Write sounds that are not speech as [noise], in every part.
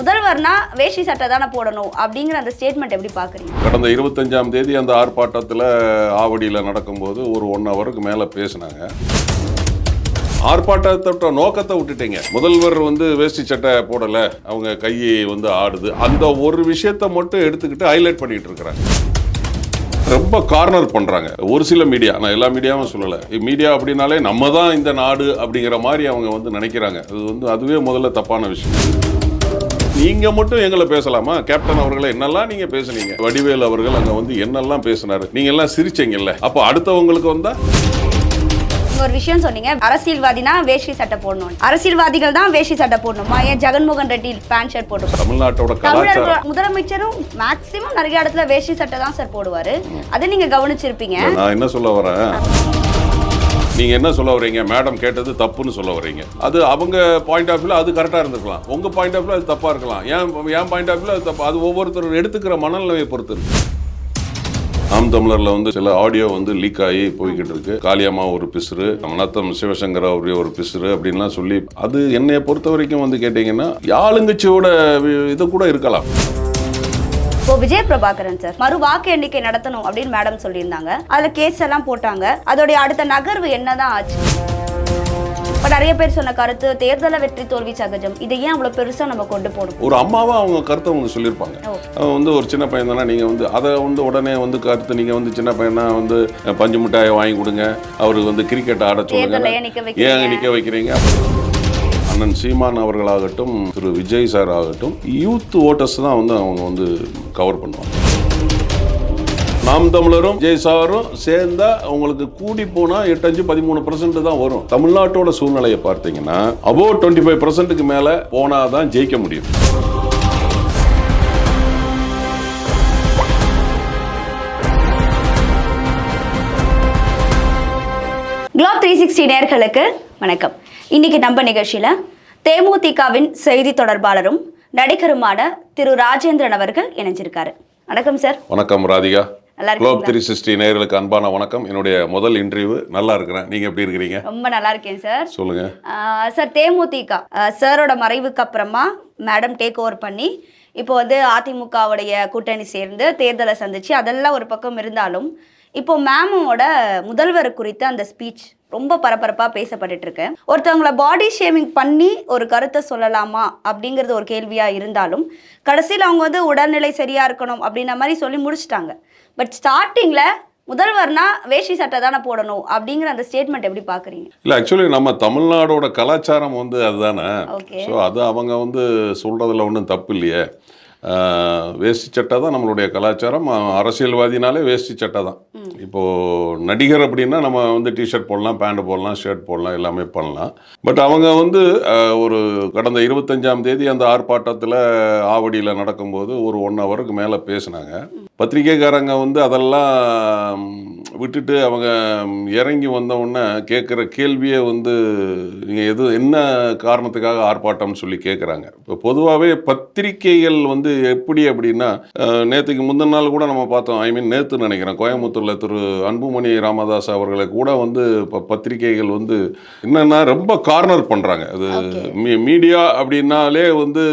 முதல்வர்னா வேஷ்டி சட்டை தானே போடணும் அப்படிங்கிற அந்த ஸ்டேட்மெண்ட் எப்படி பாக்குறீங்க கடந்த இருபத்தஞ்சாம் தேதி அந்த ஆர்ப்பாட்டத்தில் ஆவடியில் நடக்கும்போது ஒரு ஒன் ஹவருக்கு மேலே பேசினாங்க. ஆர்ப்பாட்டத்தோட நோக்கத்தை விட்டுட்டீங்க. முதல்வர் வந்து வேஷ்டி சட்டை போடலை. அவங்க கையை வந்து ஆடுது. அந்த ஒரு விஷயத்தை மட்டும் எடுத்துக்கிட்டு ஹைலைட் பண்ணிட்டு இருக்கிறாங்க. ரொம்ப கார்னர் பண்ணுறாங்க ஒரு சில மீடியா நான் எல்லா மீடியாவும் சொல்லலை. மீடியா அப்படின்னாலே நம்ம தான் இந்த நாடு அப்படிங்கிற மாதிரி அவங்க வந்து நினைக்கிறாங்க. அது வந்து அதுவே முதல்ல தப்பான விஷயம். நீங்க மட்டும் எங்களை பேசலாமா? கேப்டன் அவர்களை என்னெல்லாம் நீங்க பேசுனீங்க? வடிவேல் அவர்கள் அங்க வந்து என்னெல்லாம் பேசினாரு? நீங்க எல்லாம் சிரிச்சீங்கல்ல. அப்போ அடுத்தவங்களுக்கு வந்தா? ஒரு விஷயம் சொன்னீங்க. அரசியல்வாதினா வேஷ்டி சட்டை போடணும். அரசியல்வாதிகள் தான் வேஷ்டி சட்டை போடணுமா. ஏன் ஜெகன்மோகன் ரெட்டி பேண்ட் ஷர்ட் போட்டு தமிழ்நாட்டோட தமிழர் கலாச்சாரம். முதலமைச்சரும் மேக்சிமம் நிறைய இடத்துல வேஷ்டி சட்டை தான் சார் போடுவாரு. அதை நீங்க கவனிச்சிருப்பீங்க. நான் என்ன சொல்ல வரேன்? நீங்கள் என்ன சொல்ல வரீங்க மேடம் கேட்டது தப்புன்னு சொல்ல வரீங்க அது அவங்க பாயிண்ட் ஆஃப் வியூவில் அது கரெக்டாக இருந்திருக்கலாம். உங்கள் பாயிண்ட் ஆஃப் வியூவில் அது தப்பாக இருக்கலாம். ஏன் என் பாயிண்ட் ஆஃப் வியூவில் அது தப்பு? அது ஒவ்வொருத்தரும் எடுத்துக்கிற மனநிலையை பொறுத்து நாம் தமிழரில் வந்து சில ஆடியோ வந்து லீக் ஆகி போய்கிட்டு இருக்கு. காளியம்மா ஒரு பிசுறு நத்தம் சிவசங்கர் அவருடைய ஒரு பிசுறு அப்படின்லாம் சொல்லி அது என்னைய பொறுத்த வரைக்கும் வந்து கேட்டிங்கன்னா ஆளுங்கட்சியோட இது கூட இருக்கலாம். இப்போ விஜய் பிரபாகரன் சார் மறு வாக்கு எண்ணிக்கை நடத்தணும் அப்படின்னு மேடம் சொல்லியிருந்தாங்க. அதுல கேஸ் எல்லாம் போட்டாங்க. அதோடைய அடுத்த நகர்வு என்னதான் ஆச்சு? இப்ப நிறைய பேர் சொன்ன கருத்து தேர்தல வெற்றி தோல்வி சகஜம். இதை ஏன் அவ்வளவு பெருசா நம்ம கொண்டு போகணும்? ஒரு அம்மாவா அவங்க கருத்தை அவங்க சொல்லியிருப்பாங்க. அவன் வந்து ஒரு சின்ன பையன் தானே நீங்கள் வந்து அதை வந்து உடனே வந்து கருத்து நீங்கள் வந்து சின்ன பையனா வந்து பஞ்சு மிட்டாயை வாங்கி கொடுங்க. அவருக்கு வந்து கிரிக்கெட் ஆட சொல்லுங்க. ஏன் நிற்க வைக்கிறீங்க? அண்ணன் சீமான் அவர்களாகட்டும் திரு விஜய் சார் ஆகட்டும் யூத் ஓட்டர்ஸ் தான் வந்து அவங்க வந்து கவர் பண்ணுவாங்க. நாம் தமிழரும் விஜய் சாரும் சேர்ந்தா உங்களுக்கு கூடி போனா எட்டஞ்சு பதிமூணு பர்சன்ட் தான் வரும். தமிழ்நாட்டோட சூழ்நிலையை பார்த்தீங்கன்னா அபோ டுவெண்ட்டி ஃபைவ் பர்சன்ட்டுக்கு மேலே போனாதான் ஜெயிக்க முடியும். குளோப் த்ரீ சிக்ஸ்டி நேர்களுக்கு வணக்கம். இன்னைக்கு நம்ம நிகழ்ச்சியில தேமுதிகவின் செய்தி தொடர்பாளரும் நடிகருமான திரு ராஜேந்திரன் அவர்கள் இணைஞ்சிருக்காரு. வணக்கம் சார். வணக்கம் ராதிகா. குளோப் த்ரீ சிக்ஸ்டி நேயர்களுக்கு அன்பான வணக்கம். என்னுடைய முதல் இன்டர்வியூ. நல்லா இருக்கிறேன். நீங்க எப்படி இருக்கிறீங்க? ரொம்ப நல்லா இருக்கேன் சார். சொல்லுங்க. சார் தேமுதிக சாரோட மறைவுக்கு அப்புறமா மேடம் டேக் ஓவர் பண்ணி இப்போ வந்து அதிமுகவுடைய கூட்டணி சேர்ந்து தேர்தலை சந்திச்சு அதெல்லாம் ஒரு பக்கம் இருந்தாலும் இப்போ மேமோட முதல்வர் குறித்த அந்த ஸ்பீச் ரொம்ப பரபரப்பா பேசப்பட்டுட்டு இருக்கு ஒருத்தவங்கள பாடி ஷேமிங் பண்ணி ஒரு கருத்தை சொல்லலாமா அப்படிங்கிறது ஒரு கேள்வியா இருந்தாலும் கடைசியில் அவங்க வந்து உடல்நிலை சரியா இருக்கணும் அப்படின்ற மாதிரி சொல்லி முடிச்சிட்டாங்க. பட் ஸ்டார்டிங்ல முதல்வர்னா வேஷ்டி சட்டை தானே போடணும் அப்படிங்கிற அந்த ஸ்டேட்மெண்ட் எப்படி பாக்குறீங்க? இல்ல ஆக்சுவலி நம்ம தமிழ்நாடோட கலாச்சாரம் வந்து அதுதானே. ஓகே ஸோ அது அவங்க வந்து சொல்றதுல ஒன்றும் தப்பு இல்லையே. வேஷ்டி சட்டை தான் நம்மளுடைய கலாச்சாரம். அரசியல்வாதினாலே வேஷ்டி சட்டை தான். இப்போது நடிகர் அப்படின்னா நம்ம வந்து டிஷர்ட் போடலாம் பேண்ட் போடலாம் ஷர்ட் போடலாம் எல்லாமே பண்ணலாம். பட் அவங்க வந்து ஒரு கடந்த இருபத்தஞ்சாம் தேதி அந்த ஆர்ப்பாட்டத்தில் ஆவடியில் நடக்கும்போது ஒரு ஒன் ஹவருக்கு மேலே பேசினாங்க. பத்திரிக்கைக்காரங்க வந்து அதெல்லாம் விட்டுட்டு அவங்க இறங்கி வந்த உடனே கேட்குற கேள்வியே வந்து நீங்கள் எது என்ன காரணத்துக்காக ஆர்ப்பாட்டம்னு சொல்லி கேட்குறாங்க. இப்போ பொதுவாகவே பத்திரிக்கைகள் வந்து எப்படி அப்படின்னா நேத்துக்கு முந்தின நாள் கூட நம்ம பார்த்தோம். ஐ மீன் நேற்று நினைக்கிறேன் கோயம்புத்தூரில் திரு அன்புமணி ராமதாஸ் அவர்களை கூட வந்து இப்போ பத்திரிக்கைகள் வந்து என்னன்னா ரொம்ப கார்னர் பண்ணுறாங்க அது மீடியா அப்படின்னாலே வந்து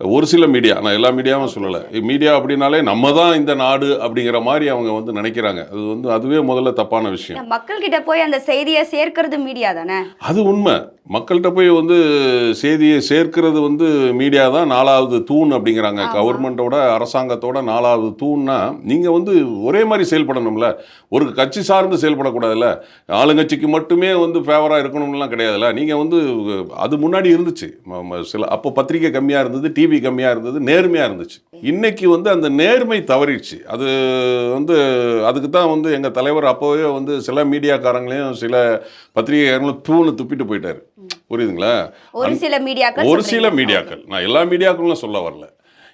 ஒரு சில மீடியா நான் எல்லா மீடியாவும் சொல்லலை. மீடியா அப்படின்னாலே நம்ம தான் இந்த நாடு அப்படிங்கிற மாதிரி அவங்க வந்து நினைக்கிறாங்க. அது வந்து அதுவே முதல்ல தப்பான விஷயம். மக்கள் கிட்ட போய் அந்த செய்தியை சேர்க்கிறது மீடியா தானே? அது உண்மை. மக்கள்கிட்ட போய் வந்து செய்தியை சேர்க்கிறது வந்து மீடியா தான். நாலாவது தூண் அப்படிங்கிறாங்க. கவர்மெண்ட்டோட அரசாங்கத்தோட நாலாவது தூண்னா நீங்கள் வந்து ஒரே மாதிரி செயல்படணும்ல. ஒரு கட்சி சார்ந்து செயல்படக்கூடாதுல்ல. ஆளுங்கட்சிக்கு மட்டுமே வந்து ஃபேவராக இருக்கணும்லாம் கிடையாதுல்ல. நீங்கள் வந்து அது முன்னாடி இருந்துச்சு. சில அப்போ பத்திரிக்கை கம்மியாக இருந்தது டிவி கம்மியாக இருந்தது நேர்மையாக இருந்துச்சு. இன்னைக்கு வந்து அந்த நேர்மை தவறிடுச்சு. அது வந்து அதுக்கு தான் வந்து எங்கள் தலைவர் அப்போவே வந்து சில மீடியாக்காரங்களையும் சில பத்திரிகைக்காரங்களும் தூணு துப்பிட்டு போயிட்டாரு. புரியுதுங்களா? ஒரு சில மீடியாக்கள் ஒரு சில. மீடியாக்கள். நான் எல்லா மீடியாக்களும் சொல்ல வரல.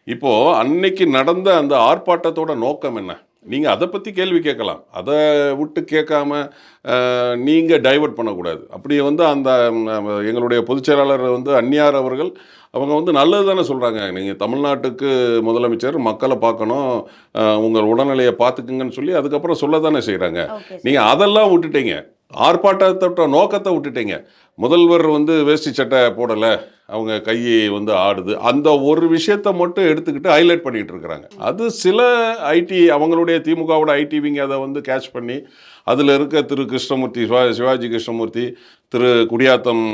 இப்போ அன்னைக்கு நடந்த அந்த ஆர்ப்பாட்டத்தோட நோக்கம் என்ன? நீங்க அதை பத்தி கேள்வி கேட்கலாம். அதை விட்டு கேட்காம அஹ், நீங்க டைவர்ட் பண்ணக்கூடாது. அப்படி வந்து அந்த எங்களுடைய பொதுச் செயலாளர் வந்து அந்நியார் அவர்கள் அவங்க வந்து நல்லது தானே சொல்றாங்க. நீங்க தமிழ்நாட்டுக்கு முதலமைச்சர் மக்களை பார்க்கணும் உங்கள் உடல்நிலையை பார்த்துக்குங்கன்னு சொல்லி அதுக்கப்புறம் சொல்ல தானே செய்கிறாங்க ஓகே நீங்க அதெல்லாம் விட்டுட்டீங்க. ஆர்ப்பாட்டத்தோட நோக்கத்தை விட்டுட்டீங்க. முதல்வர் வந்து வேஷ்டி சட்டை போடலை. அவங்க கையை வந்து ஆடுது. அந்த ஒரு விஷயத்த மட்டும் எடுத்துக்கிட்டு ஹைலைட் பண்ணிகிட்டு இருக்கிறாங்க. அது சில ஐடி அவங்களுடைய திமுகவோட ஐடிவிங்க அதை வந்து கேட்ச் பண்ணி அதில் இருக்க திரு கிருஷ்ணமூர்த்தி சிவா சிவாஜி கிருஷ்ணமூர்த்தி திரு குடியாத்தம்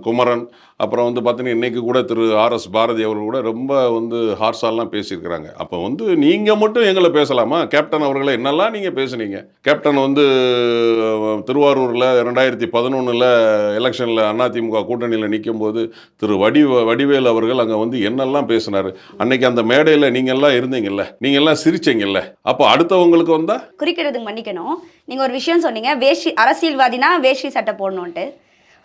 குமரன் அப்புறம் வந்து பார்த்தீங்கன்னா இன்றைக்கி கூட திரு ஆர்எஸ் பாரதி அவர்கள் கூட ரொம்ப வந்து ஹார்ஸாலாம் பேசியிருக்கிறாங்க. அப்போ வந்து நீங்கள் மட்டும் எங்களை பேசலாமா? கேப்டன் அவர்களை என்னெல்லாம் நீங்கள் பேசுனீங்க? கேப்டன் வந்து திருவாரூரில் ரெண்டாயிரத்தி பதினொன்றில் எலெக்ஷனில் அதிமுக கூட்டணியில் நிற்கும் போது திரு வடிவ வடிவேல் அவர்கள் அங்கே வந்து என்னெல்லாம் பேசினார்? அன்னைக்கு அந்த மேடையில் நீங்கள்லாம் இருந்தீங்கல்ல? நீங்கள்லாம் சிரிச்சீங்கல்ல? அப்போ அடுத்தவங்களுக்கு வந்தால் குறிக்கிறதுக்கு மன்னிக்கணும். நீங்கள் ஒரு விஷயம் சொன்னீங்க வேஷ்டி அரசியல்வாதினா வேஷ்டி சட்டை போடணுன்ட்டு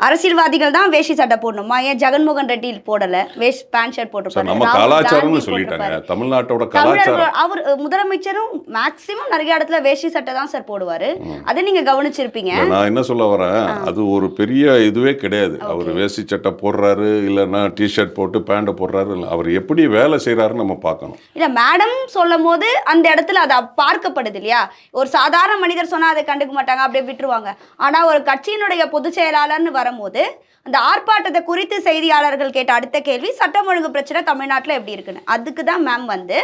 அரசியல்வாதிகள் தான் வேஷ்டி சட்டை போடணுமா? ஏன் ஜெகன்மோகன் ரெட்டி போடல? வேஷ்ட் பேண்ட் ஷர்ட் போட்டிருப்பாரு. நம்ம கலாச்சாரம்னு சொல்லிட்டாங்க. தமிழ்நாட்டோட கலாச்சாரம். அவர் முதலமைச்சரும் மேக்சிமம் நிறைய இடத்துல வேஷ்டி சட்டை தான் சார் போடுவாரு. அதை நீங்க கவனிச்சிருப்பீங்க. நான் என்ன சொல்ல வரேன்? அது ஒரு பெரிய இதுவே கிடையாது. அவர் வேஷ்டி சட்டை போடுறாரு இல்லைன்னா டிஷர்ட் போட்டு பேண்ட் போடுறாரு அவர் எப்படி வேலை செய்கிறாருன்னு நம்ம பார்க்கணும். இல்ல மேடம் சொல்லும் போது அந்த இடத்துல அது பார்க்கப்படுது இல்லையா? ஒரு சாதாரண மனிதர் சொன்னா அதை கண்டுக்க மாட்டாங்க அப்படியே விட்டுருவாங்க. ஆனா ஒரு கட்சியினுடைய பொதுச் செயலாளர்னு வரும்போது அந்த ஆர்ப்பாட்டத்தை குறித்து செய்தியாளர்கள் கேட்ட அடுத்த கேள்வி சட்டம் ஒழுங்கு பிரச்சனை தமிழ்நாட்டில் எப்படி இருக்குன்னு. அதுக்கு தான் மேம் வந்து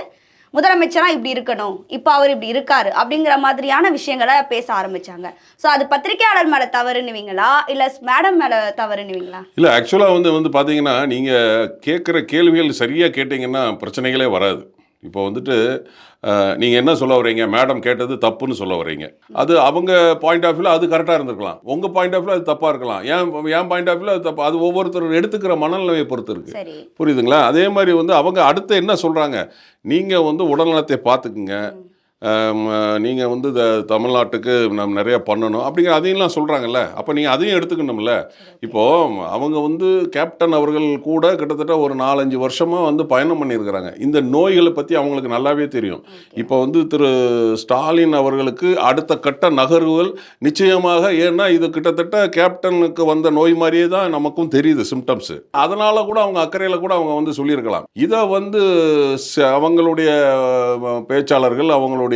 முதலமைச்சராக இப்படி இருக்கணும் இப்போ அவர் இப்படி இருக்காரு அப்படிங்கிற மாதிரியான விஷயங்களை பேச ஆரம்பிச்சாங்க. ஸோ அது பத்திரிகையாளர் மேலே தவறுனுவீங்களா இல்லை மேடம் மேலே தவறுனுவீங்களா இல்லை ஆக்சுவலாக வந்து வந்து பார்த்தீங்கன்னா நீங்கள் கேட்குற கேள்விகள் சரியாக கேட்டிங்கன்னா பிரச்சனைகளே வராது. இப்போ வந்துட்டு நீங்கள் என்ன சொல்ல வரீங்க மேடம் கேட்டது தப்புன்னு சொல்ல வரீங்க அது அவங்க பாயிண்ட் ஆஃப் வியூவில் அது கரெக்டாக இருந்திருக்கலாம். உங்கள் பாயிண்ட் ஆஃப் வியூவில் அது தப்பாக இருக்கலாம். ஏன் என் பாயிண்ட் ஆஃப் வியூவில் அது தப்பு? அது ஒவ்வொருத்தர் எடுத்துக்கிற மனநிலையை பொறுத்து இருக்குது புரியுதுங்களா? அதே மாதிரி வந்து அவங்க அடுத்து என்ன சொல்கிறாங்க நீங்கள் வந்து உடல்நலத்தை பார்த்துக்குங்க. நீங்கள் வந்து தமிழ்நாட்டுக்கு நம்ம நிறைய பண்ணணும் அப்படிங்கிற அதையெல்லாம் சொல்கிறாங்கல்ல அப்போ நீங்கள் அதையும் எடுத்துக்கணும்ல. இப்போது அவங்க வந்து கேப்டன் அவர்கள் கூட கிட்டத்தட்ட ஒரு நாலஞ்சு வருஷமாக வந்து பயணம் பண்ணியிருக்கிறாங்க. இந்த நோய்களை பற்றி அவங்களுக்கு நல்லாவே தெரியும். இப்போ வந்து திரு ஸ்டாலின் அவர்களுக்கு அடுத்த கட்ட நகர்வுகள் நிச்சயமாக ஏன்னா இது கிட்டத்தட்ட கேப்டனுக்கு வந்த நோய் மாதிரியே தான் நமக்கும் தெரியுது சிம்டம்ஸ் அதனால கூட அவங்க அக்கறையில் கூட அவங்க வந்து சொல்லியிருக்கலாம். இதை வந்து அவங்களுடைய பேச்சாளர்கள் அவங்களுடைய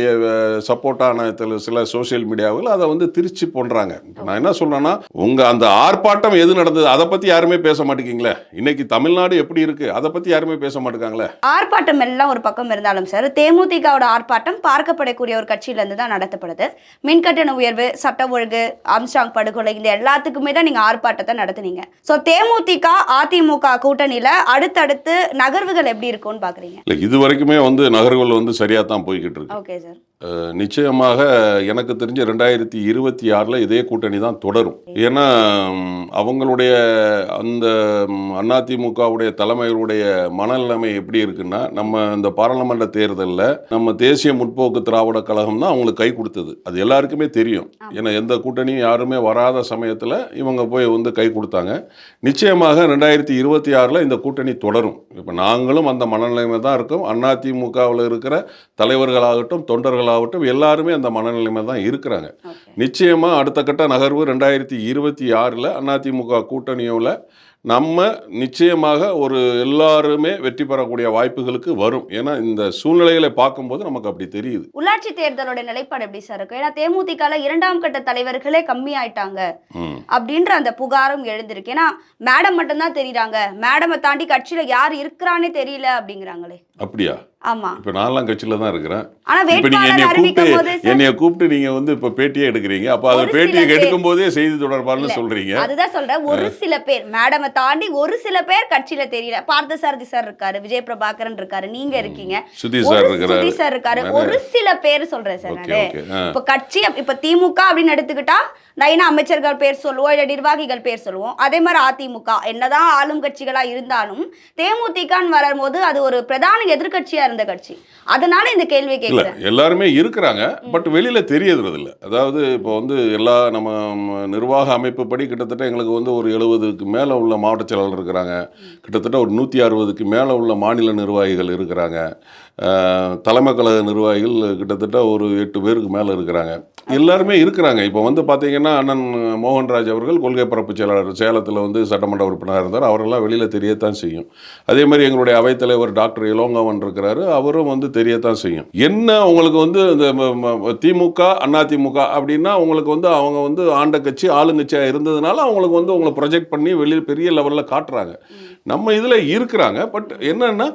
சப்போர்ட்டான சில சோஷியல் மீடியாவில் அதை வந்து திருச்சி பண்ணுறாங்க நான் என்ன சொல்றேன்னா உங்க அந்த ஆர்ப்பாட்டம் எது நடந்தது அதை பத்தி யாருமே பேச மாட்டேங்கிங்களே இன்னைக்கு தமிழ்நாடு எப்படி இருக்கு அதை பத்தி யாருமே பேச மாட்டேங்காங்களே? ஆர்ப்பாட்டம் எல்லாம் ஒரு பக்கம் இருந்தாலும் சார் தேமுதிகவோட ஆர்ப்பாட்டம் பார்க்கப்படக்கூடிய ஒரு கட்சியில இருந்து தான் நடத்தப்படுது. மின்கட்டண உயர்வு சட்ட ஒழுங்கு ஆம்ஸ்டாங் படுகொலை இந்த எல்லாத்துக்குமே தான் நீங்க ஆர்ப்பாட்டத்தை நடத்துனீங்க. ஸோ தேமுதிக அதிமுக கூட்டணியில அடுத்தடுத்து நகர்வுகள் எப்படி இருக்கும்னு பாக்குறீங்க? இல்லை இது வரைக்குமே வந்து நகர்வுகள் வந்து சரியாக தான் போய்கிட்டு இருக்கு. ஓகே சார் அஹ், நிச்சயமாக எனக்கு தெரிஞ்ச ரெண்டாயிரத்தி இருபத்தி ஆறில் இதே கூட்டணி தான் தொடரும். ஏன்னா அவங்களுடைய அந்த அதிமுகவுடைய தலைமையுடைய மனநிலைமை எப்படி இருக்குன்னா நம்ம இந்த பாராளுமன்ற தேர்தலில் நம்ம தேசிய முற்போக்கு திராவிட கழகம் தான் அவங்களுக்கு கை கொடுத்தது. அது எல்லாருக்குமே தெரியும். ஏன்னா எந்த கூட்டணியும் யாருமே வராத சமயத்தில் இவங்க போய் வந்து கை கொடுத்தாங்க. நிச்சயமாக ரெண்டாயிரத்தி இருபத்தி ஆறில் இந்த கூட்டணி தொடரும். இப்போ நாங்களும் அந்த மனநிலைமை தான் இருக்கோம். அதிமுகவில் இருக்கிற தலைவர்களாகட்டும் தொண்டர்களாகட்டும் எல்லாருமே அந்த மனநிலைமை தான் இருக்கிறாங்க. நிச்சயமாக அடுத்த கட்ட நகர்வு ரெண்டாயிரத்தி இருபத்தி ஆறில் அதிமுக கூட்டணியோவில் நம்ம நிச்சயமாக ஒரு எல்லாருமே வெற்றி பெறக்கூடிய வாய்ப்புகளுக்கு வரும். ஏன்னா இந்த சூழ்நிலைகளை பார்க்கும்போது நமக்கு அப்படி தெரியுது. உள்ளாட்சி தேர்தலோட நிலைப்பாடு எப்படி சார் இருக்கும் ஏன்னா தேமுதிகல இரண்டாம் கட்ட தலைவர்களே கம்மி ஆயிட்டாங்க அப்படின்ற அந்த புகாரும் எழுந்திருக்கு. ஏன்னா மேடம் மட்டும்தான் தெரியுறாங்க. மேடமை தாண்டி கட்சியில யார் இருக்கிறானே தெரியல அப்படிங்கிறாங்களே. அப்படியா? ஆமா. இப்போ நான்லாம் கட்சியில் தான் இருக்கிறேன். ஆனா இப்போ வேட்பாளர் என்னைய கூப்பிட்டு என்னைய கூப்பிட்டு நீங்கள் வந்து இப்போ பேட்டியே எடுக்கிறீங்க. அப்போ அதை பேட்டியை எடுக்கும் போதே செய்தி தொடர்பாளர்னு இல்ல, சொல்கிறீங்க அதுதான் சொல்றேன். ஒரு சில பேர் மேடமை தாண்டி ஒரு சில பேர் கட்சியில தெரியல. பார்த்தசாரதி சார் இருக்காரு விஜய் பிரபாகரன் இருக்காரு நீங்க இருக்கீங்க. ஒரு சார் இருக்கிறாரு. சுதீஷ் சார் இருக்காரு. ஒரு சில பேர் சொல்றேன் சார் இப்ப கட்சி இப்ப திமுக அப்படின்னு எடுத்துக்கிட்டா நைனா அமைச்சர்கள் பேர் சொல்லுவோம் இல்ல நிர்வாகிகள் பேர் சொல்லுவோம். அதே மாதிரி அதிமுக. என்னதான் ஆளும் கட்சிகளா இருந்தாலும் தேமுதிகன்னு வரும்போது அது ஒரு பிரதான எதிர்க்கட்சியா இருந்த கட்சி. அதனால இந்த கேள்வி கேட்கிறேன். எல்லாருமே இருக்கிறாங்க பட் வெளியில் தெரியறது இல்லை அதாவது இப்போ வந்து எல்லா நம்ம நிர்வாக அமைப்பு படி கிட்டத்தட்ட எங்களுக்கு வந்து ஒரு எழுபதுக்கு மேலே உள்ள மாவட்ட செயலாளர் இருக்கிறாங்க. கிட்டத்தட்ட ஒரு நூற்றி அறுபதுக்கு மேலே உள்ள மாநில நிர்வாகிகள் இருக்கிறாங்க. தலைமை கழக நிர்வாகிகள் கிட்டத்தட்ட ஒரு எட்டு பேருக்கு மேலே இருக்கிறாங்க. எல்லாருமே இருக்கிறாங்க. இப்போ வந்து பார்த்தீங்கன்னா அண்ணன் மோகன்ராஜ் அவர்கள் கொள்கை பரப்பு செயலாளர் சேலத்தில் வந்து சட்டமன்ற உறுப்பினராக இருந்தார். அவரெல்லாம் வெளியில் தெரியத்தான் செய்யும். அதே மாதிரி எங்களுடைய அவைத்தலைவர் டாக்டர் இளோங்கவன் இருக்கிறாரு. அவரும் வந்து தெரியத்தான் செய்யும். என்ன உங்களுக்கு வந்து இந்த திமுக அண்ணா திமுக அப்படின்னா உங்களுக்கு வந்து அவங்க வந்து ஆண்ட கட்சி ஆளுங்கட்சியாக இருந்ததுனால அவங்களுக்கு வந்து உங்களை ப்ரொஜெக்ட் பண்ணி வெளியில் பெரிய லெவலில் காட்டுறாங்க. நம்ம இதில் இருக்கிறாங்க. பட் என்னென்னா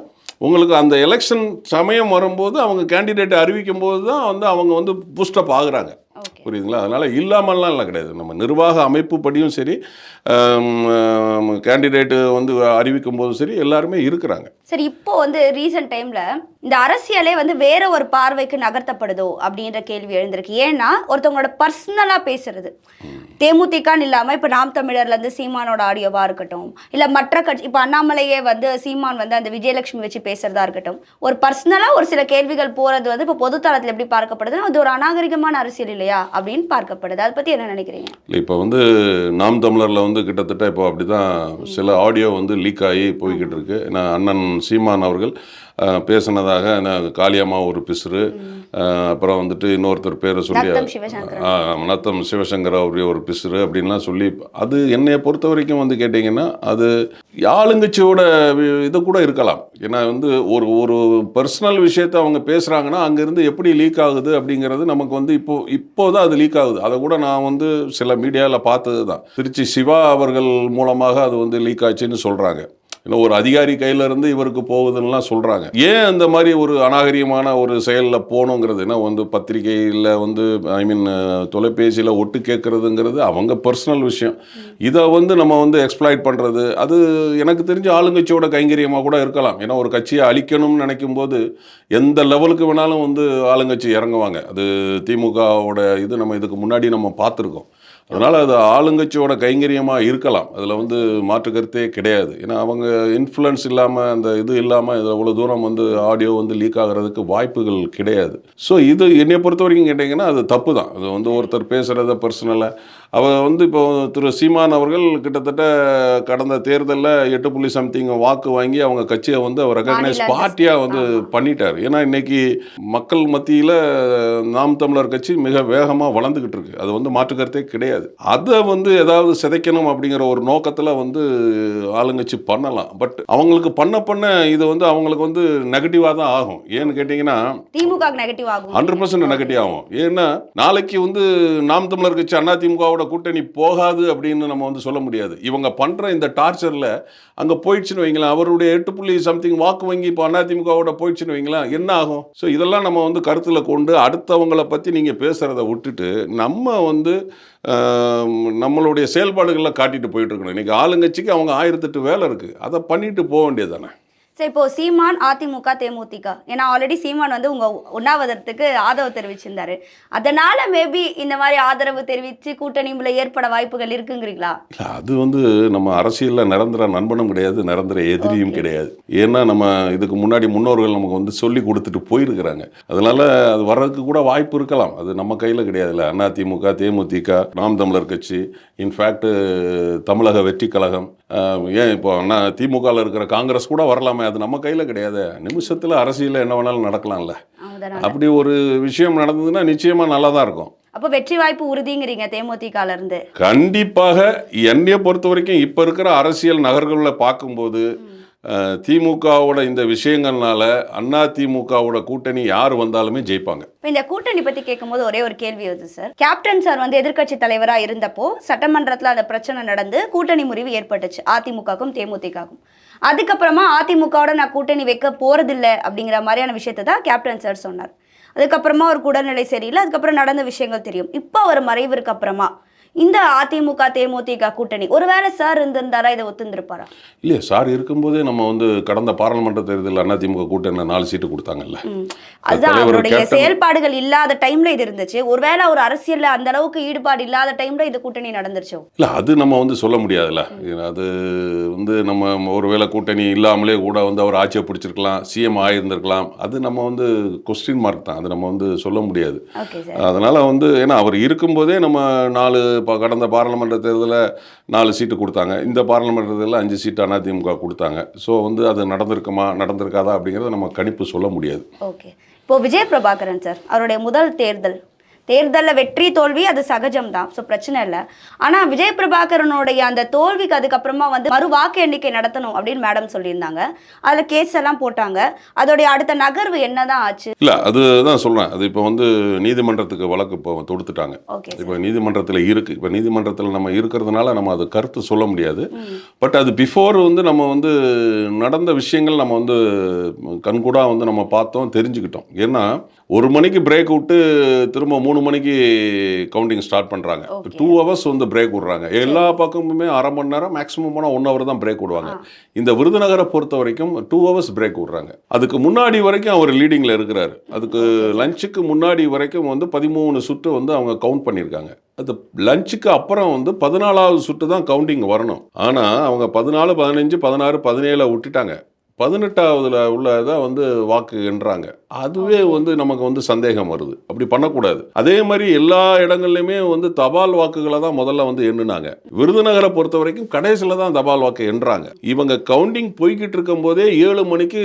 உங்களுக்கு அந்த எலெக்ஷன் சமயம் வரும்போது அவங்க கேண்டிடேட்டை அறிவிக்கும் போது தான் வந்து அவங்க வந்து பூஸ்டப் ஆகுறாங்க. புரியுதுங்களா? அதனால் இல்லாமல்லாம் இல்லை கிடையாது. நம்ம நிர்வாக அமைப்பு படியும் சரி கேண்டிடேட்டு வந்து அறிவிக்கும் போதும் சரி எல்லாருமே இருக்கிறாங்க. சரி இப்போ வந்து ரீசெண்ட் டைமில் இந்த அரசியலே வந்து வேற ஒரு பார்வைக்கு நகர்த்தப்படுதோ அப்படின்ற கேள்வி எழுந்திருக்கு. ஏன்னா ஒருத்தவங்களோட பர்சனலாக பேசுறது. தேமுதிகான்னு இல்லாமல் இப்போ நாம் தமிழர்லேருந்து சீமானோட ஆடியோவாக இருக்கட்டும் இல்லை மற்ற கட்சி இப்போ அண்ணாமலையே வந்து சீமான் வந்து அந்த விஜயலட்சுமி வச்சு பேசுறதா இருக்கட்டும் ஒரு பர்சனலாக ஒரு சில கேள்விகள் போகிறது வந்து இப்போ பொதுத்தளத்தில் எப்படி பார்க்கப்படுதுன்னா அது ஒரு அநாகரிகமான அரசியல் இல்லையா? அப்படின்னு பார்க்கப்படுது. அதை பற்றி என்ன நினைக்கிறீங்க? இல்லை இப்போ வந்து நாம் தமிழரில் வந்து கிட்டத்தட்ட இப்போ அப்படி தான் சில ஆடியோ வந்து லீக் ஆகி போய்கிட்டு இருக்கு. நான் அண்ணன் சீமான் அவர்கள் பேசினதாக நான் காளியம்மா ஒரு பிசுறு. அப்புறம் வந்துட்டு இன்னொருத்தர் பேரை சொல்லி நத்தம் சிவசங்கர் அவருடைய ஒரு பிசுறு அப்படின்லாம் சொல்லி அது என்னைய பொறுத்த வரைக்கும் வந்து கேட்டிங்கன்னா அது ஆளுங்கட்சியோட இது கூட இருக்கலாம். ஏன்னா வந்து ஒரு ஒரு பர்சனல் விஷயத்தை அவங்க பேசுகிறாங்கன்னா அங்கேருந்து எப்படி லீக் ஆகுது அப்படிங்கிறது நமக்கு வந்து இப்போ இப்போ தான் அது லீக் ஆகுது. அதை கூட நான் வந்து சில மீடியாவில் பார்த்தது தான் திருச்சி சிவா அவர்கள் மூலமாக அது வந்து லீக் ஆச்சுன்னு சொல்கிறாங்க ஏன்னா ஒரு அதிகாரி கையில இருந்து இவருக்கு போகுதுன்னெலாம் சொல்கிறாங்க ஏன் அந்த மாதிரி ஒரு அநாகரியமான ஒரு செயலில் போகணுங்கிறது? ஏன்னா வந்து பத்திரிகையில் வந்து ஐ மீன் தொலைபேசியில் ஒட்டு கேட்குறதுங்கிறது அவங்க பர்சனல் விஷயம். இதை வந்து நம்ம வந்து எக்ஸ்ப்ளாய்ட் பண்ணுறது அது எனக்கு தெரிஞ்ச ஆளுங்கட்சியோட கைங்கரியமாக கூட இருக்கலாம். ஏன்னா ஒரு கட்சியை அழிக்கணும்னு நினைக்கும் போது எந்த லெவலுக்கு வேணாலும் வந்து ஆளுங்கட்சி இறங்குவாங்க. அது திமுகவோட இது நம்ம இதுக்கு முன்னாடி நம்ம பார்த்துருக்கோம். அதனால் அது ஆளுங்கட்சியோட கைங்கரியமாக இருக்கலாம். அதில் வந்து மாற்று கருத்தே கிடையாது. ஏன்னா அவங்க இன்ஃப்ளூயன்ஸ் இல்லாமல் அந்த இது இல்லாமல் இதில் அவ்வளோ தூரம் வந்து ஆடியோ வந்து லீக் ஆகிறதுக்கு வாய்ப்புகள் கிடையாது. ஸோ இது என்னை பொறுத்த வரைக்கும் கேட்டிங்கன்னா அது தப்பு தான் அது வந்து ஒருத்தர் பேசுகிறத பர்சனலாக அவர் வந்து இப்போ திரு சீமான் அவர்கள் கிட்டத்தட்ட கடந்த தேர்தலில் எட்டு புள்ளி சம்திங் வாக்கு வாங்கி அவங்க கட்சியை வந்து அவர் ரெகக்னைஸ் மாநில பார்ட்டியாக வந்து பண்ணிட்டார். ஏன்னா இன்னைக்கு மக்கள் மத்தியில் நாம் தமிழர் கட்சி மிக வேகமாக வளர்ந்துக்கிட்டு இருக்கு. அது வந்து மாற்று கருத்தே கிடையாது. அதை வந்து ஏதாவது சிதைக்கணும் அப்படிங்கிற ஒரு நோக்கத்தில் வந்து ஆளுங்கட்சி பண்ணலாம். பட் அவங்களுக்கு பண்ண பண்ண இது வந்து அவங்களுக்கு வந்து நெகட்டிவாக தான் ஆகும். ஏன்னு கேட்டிங்கன்னா திமுக நெகட்டிவ் ஆகும். ஹண்ட்ரட் பர்சன்ட் நெகட்டிவ் ஆகும். ஏன்னா நாளைக்கு வந்து நாம் தமிழர் கட்சி அண்ணா திமுகவோட கூட்டணி போகாது அப்படின்னு நம்ம வந்து சொல்ல முடியாது. இவங்க பண்ணுற இந்த டார்ச்சரில் அங்கே போயிடுச்சுன்னு வைங்களேன். அவருடைய எட்டு புள்ளி சம்திங் வாக்கு வங்கி இப்போ அதிமுகவோட போயிடுச்சுன்னு வைங்களேன். என்ன ஆகும்? ஸோ இதெல்லாம் நம்ம வந்து கருத்தில் கொண்டு அடுத்தவங்கள பற்றி நீங்கள் பேசுகிறத விட்டுட்டு நம்ம வந்து நம்மளுடைய செயல்பாடுகளில் காட்டிட்டு போயிட்டு இருக்கணும். ஆளுங்கட்சிக்கு அவங்க ஆயிரத்தெட்டு வேலை இருக்குது அதை பண்ணிட்டு போக வேண்டியது தானே சரி இப்போ சீமான் அதிமுக தேமுதிக. ஏன்னா ஆல்ரெடி சீமான் வந்து உங்க உண்ணாவிரதத்துக்கு ஆதரவு தெரிவிச்சிருந்தாரு. அதனால மேபி இந்த மாதிரி ஆதரவு தெரிவித்து கூட்டணிக்குள்ள ஏற்பட வாய்ப்புகள் இருக்குங்கிறீங்களா? அது வந்து நம்ம அரசியலில் நிரந்தர நண்பனும் கிடையாது நிரந்தர எதிரியும் கிடையாது. ஏன்னா நம்ம இதுக்கு முன்னாடி முன்னோர்கள் நமக்கு வந்து சொல்லி கொடுத்துட்டு போயிருக்கிறாங்க. அதனால அது வர்றதுக்கு கூட வாய்ப்பு இருக்கலாம். அது நம்ம கையில் கிடையாதுல்ல. அண்ணா திமுக தேமுதிக நாம் தமிழர் கட்சி. இன்ஃபேக்ட் தமிழக வெற்றி கழகம். ஏன் இப்போ அண்ணா திமுகவில் இருக்கிற காங்கிரஸ் கூட வரலாமே அது நம்ம கையில் கிடையாது. நிமிஷத்தில் அரசியலில் என்ன வேணாலும் நடக்கலாம்ல. அப்படி ஒரு விஷயம் நடந்ததுன்னா நிச்சயமாக நல்லா தான் இருக்கும். அப்போ வெற்றி வாய்ப்பு உறுதிங்கிறீங்க தேமுதிகல இருந்து? கண்டிப்பாக என்னைய பொறுத்த வரைக்கும் இப்போ இருக்கிற அரசியல் நகர்களில் பார்க்கும்போது திமுகவோட இந்த விஷயங்கள்னால அண்ணா திமுகவோட கூட்டணி யார் வந்தாலுமே ஜெயிப்பாங்க. இந்த கூட்டணி பத்தி கேட்கும்போது ஒரே ஒரு கேள்வி வருது சார். கேப்டன் சார் வந்து எதிர்க்கட்சி தலைவரா இருந்தப்போ சட்டமன்றத்துல அந்த பிரச்சனை நடந்து கூட்டணி முறிவு ஏற்பட்டுச்சு அதிமுகக்கும் தேமுதிகக்கும் அதுக்கப்புறமா அதிமுகவோட நான் கூட்டணி வைக்க போறதில்லை அப்படிங்கிற மாதிரியான விஷயத்தை தான் கேப்டன் சார் சொன்னார். அதுக்கப்புறமா ஒரு உடல்நிலை சரியில்லை அதுக்கப்புறம் நடந்த விஷயங்கள் தெரியும். இப்போ ஒரு மறைவிற்கு அப்புறமா இந்த அதிமுக தேமுதிக கூட்டணி. ஒருவேளை சார் இருந்திருந்தாரா? இதை ஒத்துந்திருப்பாரா? இல்லையா சார் இருக்கும்போதே நம்ம வந்து கடந்த பாராளுமன்ற தேர்தலில் அதிமுக கூட்டணி நாலு சீட்டு கொடுத்தாங்கல்ல. அதுதான் அவருடைய செயல்பாடுகள் இல்லாத டைம்ல இது இருந்துச்சு. ஒருவேளை ஒரு அரசியல்ல அந்த அளவுக்கு ஈடுபாடு இல்லாத டைம்ல இது கூட்டணி நடந்துருச்சோ? இல்லை அது நம்ம வந்து சொல்ல முடியாதுல்ல. அது வந்து நம்ம ஒருவேளை கூட்டணி இல்லாமலே கூட வந்து அவர் ஆட்சியை பிடிச்சிருக்கலாம் சிஎம் ஆகியிருந்திருக்கலாம் அது நம்ம வந்து கொஸ்டின் மார்க் தான். அது நம்ம வந்து சொல்ல முடியாது. அதனால் வந்து ஏன்னா அவர் இருக்கும்போதே நம்ம நாலு கடந்த பாராளுமன்ற தேர்தலில் நாலு சீட்டு கொடுத்தாங்க. இந்த பாராளுமன்ற தேர்தலில் அஞ்சு சீட்டு அதிமுக கொடுத்தாங்க. ஸோ வந்து அது நடந்திருக்குமா நடந்திருக்காதா அப்படிங்கிறத நம்ம கணிப்பு சொல்ல முடியாது. ஓகே. இப்போ விஜய் பிரபாகரன் சார் அவருடைய முதல் தேர்தல் தேர்தலில் வெற்றி தோல்வி அது சகஜம் தான் ஸோ பிரச்சனை இல்லை. ஆனால் விஜய் பிரபாகரனுடைய அந்த தோல்விக்கு அதுக்கப்புறமா வந்து மறு வாக்கு எண்ணிக்கை நடத்தணும் அப்படின்னு மேடம் சொல்லியிருந்தாங்க. அதில் கேஸ் எல்லாம் போட்டாங்க. அதோடைய அடுத்த நகர்வு என்னதான் ஆச்சு? இல்லை அதுதான் சொல்கிறேன் அது இப்போ வந்து நீதிமன்றத்துக்கு வழக்கு இப்போ தொடுத்துட்டாங்க. ஓகே இப்போ நீதிமன்றத்தில் இருக்குது இப்போ நீதிமன்றத்தில் நம்ம இருக்கிறதுனால நம்ம அது கருத்து சொல்ல முடியாது. பட் அது பிஃபோர் வந்து நம்ம வந்து நடந்த விஷயங்கள் நம்ம வந்து கண்கூடாக வந்து நம்ம பார்த்தோம் தெரிஞ்சுக்கிட்டோம். ஏன்னா ஒரு மணிக்கு பிரேக் விட்டு திரும்ப மூணு மணிக்கு கவுண்டிங் ஸ்டார்ட் பண்ணுறாங்க. டூ ஹவர்ஸ் வந்து பிரேக் விடுறாங்க. எல்லா பக்கமுமே அரை மணி நேரம் மேக்ஸிமம் போனால் ஒன் ஹவர் தான் பிரேக் விடுவாங்க. இந்த விருதுநகரை பொறுத்த வரைக்கும் டூ ஹவர்ஸ் பிரேக் விடுறாங்க. அதுக்கு முன்னாடி வரைக்கும் அவர் லீடிங்கில் இருக்கிறாரு. அதுக்கு லஞ்சுக்கு முன்னாடி வரைக்கும் வந்து பதிமூணு சுற்று வந்து அவங்க கவுண்ட் பண்ணியிருக்காங்க. அது லஞ்சுக்கு அப்புறம் வந்து பதினாலாவது சுற்று தான் கவுண்டிங் வரணும். ஆனால் அவங்க பதினாலு பதினஞ்சு பதினாறு பதினேழை விட்டுட்டாங்க. பதினெட்டாவதுல உள்ளதை வந்து வாக்கு எண்றாங்க அதுவே வந்து நமக்கு வந்து சந்தேகம் வருது. அப்படி பண்ணக்கூடாது. அதே மாதிரி எல்லா இடங்கள்லையுமே வந்து தபால் வாக்குகளை தான் முதல்ல வந்து எண்ணுனாங்க. விருதுநகரை பொறுத்த வரைக்கும் கடைசியில் தான் தபால் வாக்கு எண்றாங்க. இவங்க கவுண்டிங் போய்கிட்டு இருக்கும் போதே ஏழு மணிக்கு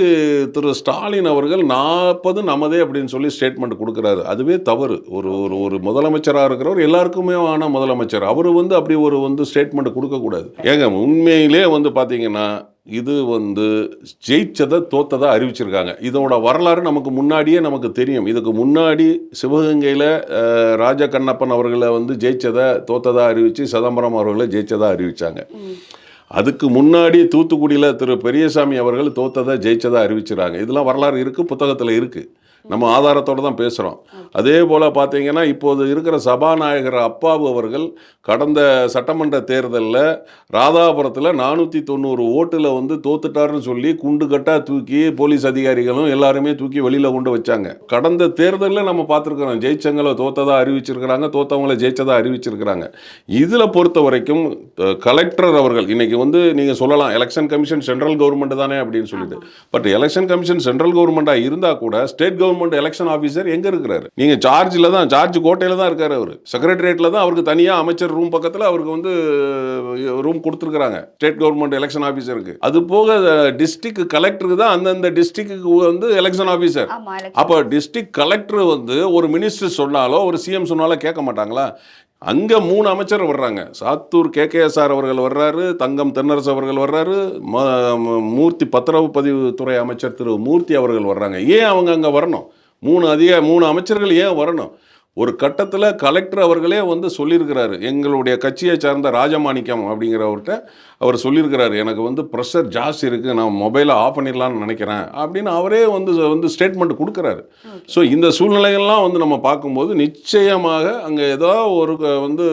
திரு ஸ்டாலின் அவர்கள் நாற்பது நமதே அப்படின்னு சொல்லி ஸ்டேட்மெண்ட் கொடுக்குறாரு. அதுவே தவறு. ஒரு ஒரு ஒரு முதலமைச்சராக இருக்கிறவர் எல்லாருக்குமே ஆன முதலமைச்சர். அவர் வந்து அப்படி ஒரு வந்து ஸ்டேட்மெண்ட் கொடுக்கக்கூடாது. ஏங்க உண்மையிலே வந்து பார்த்தீங்கன்னா இது வந்து ஜெயிச்சதை தோத்ததை அறிவிச்சிருக்காங்க. இதோட வரலாறு நமக்கு முன்னாடியே நமக்கு தெரியும். இதுக்கு முன்னாடி சிவகங்கையில் ராஜ கண்ணப்பன் அவர்களை வந்து ஜெயிச்சதை தோத்ததா அறிவித்து சிதம்பரம் அவர்களை ஜெயிச்சதா அறிவிச்சாங்க. அதுக்கு முன்னாடி தூத்துக்குடியில் திரு பெரியசாமி அவர்கள் தோத்ததை ஜெயிச்சதாக அறிவிச்சிருக்காங்க இதெல்லாம் வரலாறு இருக்குது புத்தகத்தில் இருக்குது நம்ம ஆதாரத்தோடு தான் பேசுகிறோம் அதே போல் பார்த்தீங்கன்னா இப்போது இருக்கிற சபாநாயகர் அப்பாவு அவர்கள் கடந்த சட்டமன்ற தேர்தலில் ராதாபுரத்தில் நானூற்றி தொண்ணூறு ஓட்டில் வந்து தோத்துட்டாருன்னு சொல்லி குண்டு கட்டா தூக்கி போலீஸ் அதிகாரிகளும் எல்லாருமே தூக்கி வெளியில் கொண்டு வச்சாங்க. கடந்த தேர்தலில் நம்ம பார்த்துருக்குறோம் ஜெயிச்சவங்களை தோத்ததா அறிவிச்சிருக்கிறாங்க தோத்தவங்களை ஜெயிச்சதா அறிவிச்சிருக்கிறாங்க. இதில் பொறுத்த வரைக்கும் கலெக்டர் அவர்கள் இன்னைக்கு வந்து நீங்கள் சொல்லலாம் எலெக்ஷன் கமிஷன் சென்ட்ரல் கவர்மெண்ட் தானே அப்படின்னு சொல்லிட்டு. பட் எலெக்ஷன் கமிஷன் சென்ட்ரல் கவர்மெண்ட்டாக இருந்தால் கூட ஸ்டேட் கவர்மெண்ட் எலெக்ஷன் ஆஃபீஸர் எங்கே இருக்கிறாரு? நீங்கள் சார்ஜில் தான் சார்ஜ் கோட்டையில் தான் இருக்காரு அவர். செக்ரட்டரியேட்டில் தான் அவருக்கு தனியாக அமைச்சர் ரூம் பக்கத்தில் அவருக்கு வந்து ரூம் கொடுத்துருக்குறாங்க. ஸ்டேட் கவர்மெண்ட் எலெக்ஷன் ஆஃபீஸருக்கு அது போக டிஸ்ட்ரிக்ட் கலெக்டருக்கு தான் அந்தந்த டிஸ்ட்ரிக்ட்டுக்கு வந்து எலெக்ஷன் ஆஃபீஸர் அப்போ டிஸ்ட்ரிக்ட் கலெக்டர் வந்து ஒரு மினிஸ்டர் சொன்னாலோ ஒரு சிஎம் சொன்னாலோ கேட்க மாட்டாங்களா? அங்கே மூணு அமைச்சர் வர்றாங்க. சாத்தூர் கேகேஎஸ்ஆர் அவர்கள் வர்றாரு தங்கம் தென்னரசு அவர்கள் வர்றாரு ம- ம- மூர்த்தி பத்திரவு பதிவுத்துறை அமைச்சர் திரு மூர்த்தி அவர்கள் வர்றாங்க. ஏன் அவங்க அங்கே வரணும்? மூணு அதிக மூணு அமைச்சர்கள் ஏன் வரணும்? ஒரு கட்டத்தில் கலெக்டர் அவர்களே வந்து சொல்லியிருக்கிறாரு. எங்களுடைய கட்சியை சார்ந்த ராஜமாணிக்கம் அப்படிங்கிறவர்கிட்ட அவர் சொல்லியிருக்கிறாரு. எனக்கு வந்து ப்ரெஷர் ஜாஸ்தி இருக்குது நான் மொபைலை ஆஃப் பண்ணிடலாம்னு நினைக்கிறேன் அப்படின்னு அவரே வந்து வந்து ஸ்டேட்மெண்ட் கொடுக்குறாரு. ஸோ இந்த சூழ்நிலைகள்லாம் வந்து நம்ம பார்க்கும்போது நிச்சயமாக அங்கே ஏதோ ஒரு வந்து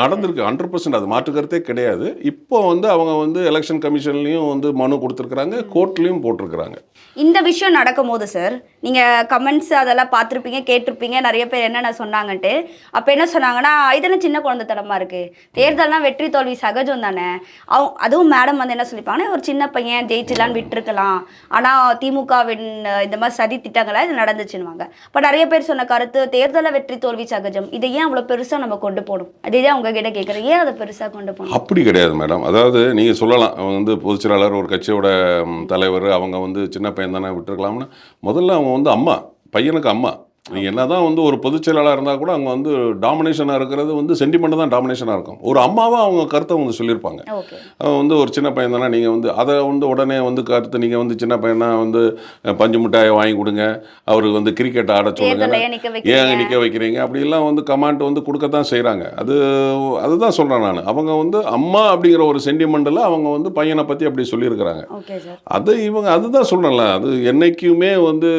நடந்திருக்கு. ஹண்ட்ரட் பர்சன்ட் அது மாற்று கருத்தே கிடையாது. இப்போ வந்து அவங்க வந்து எலெக்ஷன் கமிஷன்லேயும் வந்து மனு கொடுத்துருக்குறாங்க. கோர்ட்லேயும் போட்டிருக்கிறாங்க. இந்த விஷயம் நடக்கும்போது சார் நீங்கள் கமெண்ட்ஸ் அதெல்லாம் பார்த்துருப்பீங்க கேட்டிருப்பீங்க. நிறைய பேர் என்னென்ன சொன்னாங்கன்ட்டு. அப்போ என்ன சொன்னாங்கன்னா இதெல்லாம் சின்ன குழந்தைத்தனமா இருக்குது தேர்தல்லாம் வெற்றி தோல்வி சகஜம் தானே? அவ அதுவும் மேடம் வந்து என்ன சொல்லிப்பாங்கன்னா ஒரு சின்ன பையன் ஜெயிச்சிலான்னு விட்டுருக்கலாம். ஆனால் திமுகவின் இந்த மாதிரி சதி திட்டங்களாக இது நடந்துச்சுன்னுவாங்க. இப்போ நிறைய பேர் சொன்ன கருத்து தேர்தலில் வெற்றி தோல்வி சகஜம். இதை ஏன் அவ்வளோ பெருசாக நம்ம கொண்டு போகணும்? அதே தான் உங்ககிட்ட கேட்குறேன் ஏன் அதை பெருசாக கொண்டு போகணும்? அப்படி கிடையாது மேடம் அதாவது நீங்கள் சொல்லலாம். வந்து பொதுச்செயலாளர் ஒரு கட்சியோட தலைவர் அவங்க வந்து சின்ன பையன் தானே விட்டுருக்கலாம்னு. முதல்ல அவன் வந்து அம்மா பையனுக்கு அம்மா. நீங்கள் என்ன தான் வந்து ஒரு பொதுச் செயலாளர் இருந்தால் கூட அவங்க வந்து டாமினேஷனாக இருக்கிறது வந்து சென்டிமெண்ட் தான் டாமினேஷனாக இருக்கும். ஒரு அம்மாவாக அவங்க கருத்தை வந்து சொல்லியிருப்பாங்க. அவன் வந்து ஒரு சின்ன பையன் தானே நீங்கள் வந்து அதை வந்து உடனே வந்து கருத்து நீங்கள் வந்து சின்ன பையனா வந்து பஞ்சு மிட்டாயை வாங்கி கொடுங்க அவருக்கு வந்து கிரிக்கெட் ஆட சொல்லுங்க ஏன் நிற்க வைக்கிறீங்க? அப்படிலாம் வந்து கமாண்ட் வந்து கொடுக்கத்தான் செய்கிறாங்க அது அதுதான் சொல்கிறேன் நான். அவங்க வந்து அம்மா அப்படிங்கிற ஒரு சென்டிமெண்ட்டில் அவங்க வந்து பையனை பற்றி அப்படி சொல்லியிருக்கிறாங்க. அது இவங்க அதுதான் சொல்கிறேன்ல அது என்னைக்குமே வந்து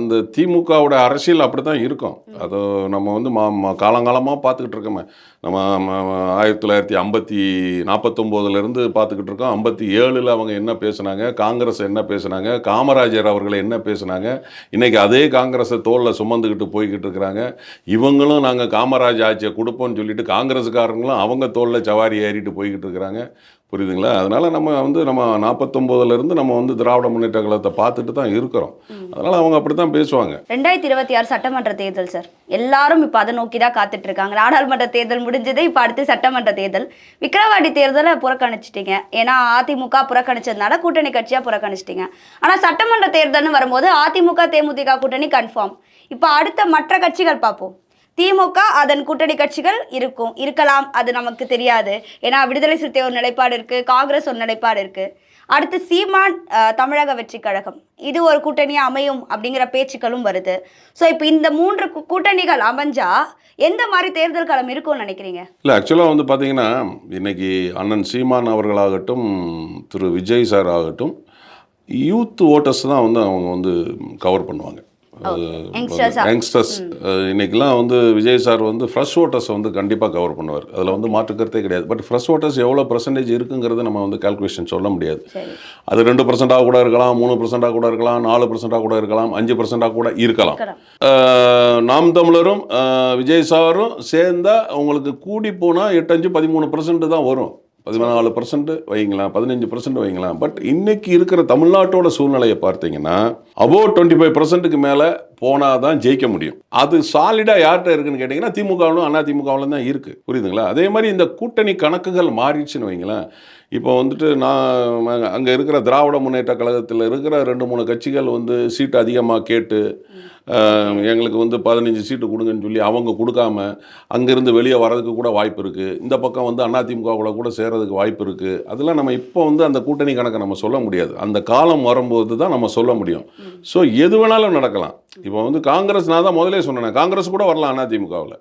அந்த திமுகவோட அரசியல் அப்படி தான் இருக்கும். அது நம்ம வந்து மா மா- காலங்காலமாக பார்த்துக்கிட்டு இருக்கோமே. நம்ம ஆயிரத்தி தொள்ளாயிரத்தி ஐம்பத்தி நாற்பத்தொம்போதுலேருந்து பார்த்துக்கிட்டு இருக்கோம். ஐம்பத்தி ஏழில் அவங்க என்ன பேசுனாங்க? காங்கிரஸ் என்ன பேசுனாங்க? காமராஜர் அவர்கள் என்ன பேசுனாங்க? இன்றைக்கி அதே காங்கிரஸை தோளில் சுமந்துக்கிட்டு போய்கிட்டு இருக்கிறாங்க. இவங்களும் நாங்கள் காமராஜ் ஆட்சியை கொடுப்போம்னு சொல்லிட்டு காங்கிரஸ்காரங்களும் அவங்க தோளில் சவாரி ஏறிட்டு போய்கிட்டு இருக்கிறாங்க. புரியுதுங்களா? அதனால நம்ம வந்து நம்ம நாற்பத்தொம்போதுல இருந்து நம்ம வந்து திராவிட முன்னேற்ற கழகத்தை பார்த்துட்டு தான் இருக்கிறோம். அதனால அவங்க அப்படி தான் பேசுவாங்க. ரெண்டாயிரத்தி இருபத்தி ஆறு சட்டமன்ற தேர்தல் சார். எல்லாரும் இப்போ அதை நோக்கி தான் காத்துட்டு இருக்காங்க நாடாளுமன்ற தேர்தல் முடிஞ்சது இப்போ அடுத்து சட்டமன்ற தேர்தல். விக்கிரவாண்டி தேர்தலை புறக்கணிச்சிட்டீங்க. ஏன்னா அதிமுக புறக்கணிச்சதுனால கூட்டணி கட்சியாக புறக்கணிச்சிட்டீங்க. ஆனால் சட்டமன்ற தேர்தல்னு வரும்போது அதிமுக தேமுதிக கூட்டணி கன்ஃபார்ம் இப்போ அடுத்த மற்ற கட்சிகள் பார்ப்போம். திமுக அதன் கூட்டணி கட்சிகள் இருக்கும். இருக்கலாம் அது நமக்கு தெரியாது. ஏன்னா விடுதலை சிறுத்தை ஒரு நிலைப்பாடு இருக்கு காங்கிரஸ் ஒரு நிலைப்பாடு இருக்கு. அடுத்து சீமான் தமிழக வெற்றி கழகம். இது ஒரு கூட்டணியாக அமையும் அப்படிங்கிற பேச்சுக்களும் வருது. ஸோ இப்போ இந்த மூன்று கூட்டணிகள் அமைஞ்சா எந்த மாதிரி தேர்தல் களம் இருக்கும்னு நினைக்கிறீங்க? இல்லை ஆக்சுவலாக வந்து பார்த்தீங்கன்னா இன்னைக்கு அண்ணன் சீமான் அவர்களாகட்டும் திரு விஜய் சார் ஆகட்டும் யூத் ஓட்டர்ஸ் தான் வந்து அவங்க வந்து கவர் பண்ணுவாங்க. யங்ஸ்டர்ஸ் இன்னைக்கெல்லாம் வந்து விஜய் சார் வந்து ஃப்ரெஷ் ஓட்டர்ஸை வந்து கண்டிப்பாக கவர் பண்ணுவார். அதில் வந்து மாற்றுக்கருத்தே கிடையாது. பட் ஃப்ரெஷ் ஓட்டர்ஸ் எவ்வளோ பர்சன்டேஜ் இருக்குங்கிறத நம்ம வந்து கால்குலேஷன் சொல்ல முடியாது. அது ரெண்டு பர்சன்டாக கூட இருக்கலாம் மூணு பர்சன்டாக கூட இருக்கலாம் நாலு பர்சன்டாக கூட இருக்கலாம் அஞ்சு பர்சன்டாக கூட இருக்கலாம். நாம் தமிழரும் விஜய் சாரும் சேர்ந்தா உங்களுக்கு கூடி போனால் எட்டு அஞ்சு பதிமூணு பர்சன்ட் தான் வரும். பதினாலு பர்சன்ட் வைங்களேன் பதினஞ்சு பர்சன்ட் வைங்களேன் பட் இன்னைக்கு இருக்கிற தமிழ்நாட்டோட சூழ்நிலையை பார்த்தீங்கன்னா அபோவ் டுவெண்ட்டி ஃபைவ் பர்சன்ட்டுக்கு மேலே போனால் தான் ஜெயிக்க முடியும். அது சாலிடாக யார்கிட்ட இருக்குன்னு கேட்டிங்கன்னா திமுகவிலும் அண்ணா தான் இருக்குது புரியுதுங்களா? அதே மாதிரி இந்த கூட்டணி கணக்குகள் மாறிடுச்சுன்னு வைங்களேன் இப்போ வந்துட்டு நான் அங்கே இருக்கிற திராவிட முன்னேற்ற கழகத்தில் இருக்கிற ரெண்டு மூணு கட்சிகள் வந்து சீட்டு அதிகமாக கேட்டு எங்களுக்கு வந்து பதினஞ்சு சீட்டு கொடுங்கன்னு சொல்லி அவங்க கொடுக்காம அங்கேருந்து வெளியே வர்றதுக்கு கூட வாய்ப்பு இருக்குது இந்த பக்கம் வந்து அதிமுகவில் கூட கூட வாய்ப்பு இருக்குது அதெல்லாம் நம்ம இப்போ வந்து அந்த கூட்டணி கணக்கை நம்ம சொல்ல முடியாது. அந்த காலம் வரும்போது தான் நம்ம சொல்ல முடியும். ஸோ எது வேணாலும் நடக்கலாம். இப்போ வந்து காங்கிரஸ் நான் தான் முதலே சொன்னேன் காங்கிரஸ் கூட வரலாம் அதிமுகவில்